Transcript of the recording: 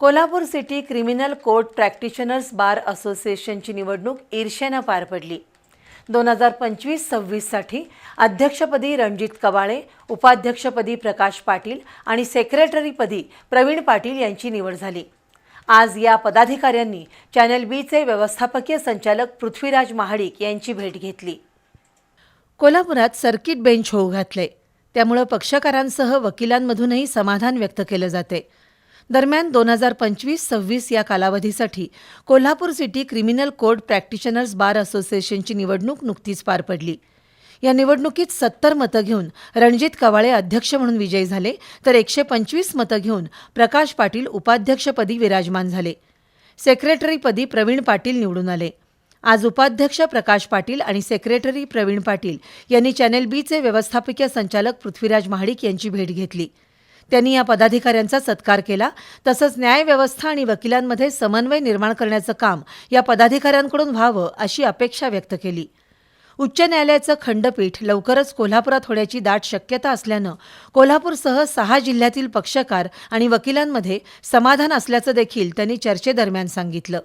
Kolhapur city criminal court practitioners bar असोसिएशनची निवडणूक ईर्ष्यानं पार पडली. दोन हजार पंचवीस सव्वीससाठी अध्यक्षपदी रणजित कवाळे उपाध्यक्षपदी प्रकाश पाटील आणि सेक्रेटरीपदी प्रवीण पाटील यांची निवड झाली. आज या पदाधिकाऱ्यांनी चॅनल बीचे व्यवस्थापकीय संचालक पृथ्वीराज महाडिक यांची भेट घेतली. कोल्हापुरात सर्किट बेंच होऊ घातले. त्यामुळं पक्षकारांसह वकिलांमधूनही समाधान व्यक्त केलं जाते. दरम्यान दोन हजार पंचवीस सव्वीस या कालावधीसाठी Kolhapur city criminal court practitioners bar असोसिएशनची निवडणूक नुकतीच पार पडली. या निवडणुकीत सत्तर मतं घेऊन रणजित कवाळे अध्यक्ष म्हणून विजयी झाले तर एकशे पंचवीस मतं घेऊन प्रकाश पाटील उपाध्यक्षपदी विराजमान झाले. सेक्रेटरीपदी प्रवीण पाटील निवडून आले. आज उपाध्यक्ष प्रकाश पाटील आणि सेक्रेटरी प्रवीण पाटील यांनी चॅनेल बीचे व्यवस्थापकीय संचालक पृथ्वीराज महाडिक यांची भेट घेतली. त्यांनी या पदाधिकाऱ्यांचा सत्कार केला. तसंच न्यायव्यवस्था आणि वकिलांमध्ये समन्वय निर्माण करण्याचं काम या पदाधिकाऱ्यांकडून व्हावं अशी अपेक्षा व्यक्त केली. उच्च न्यायालयाचं खंडपीठ लवकरच कोल्हापुरात होण्याची दाट शक्यता असल्यानं कोल्हापूरसह सहा जिल्ह्यातील पक्षकार आणि वकिलांमध्ये समाधान असल्याचं देखील त्यांनी चर्चेदरम्यान सांगितलं.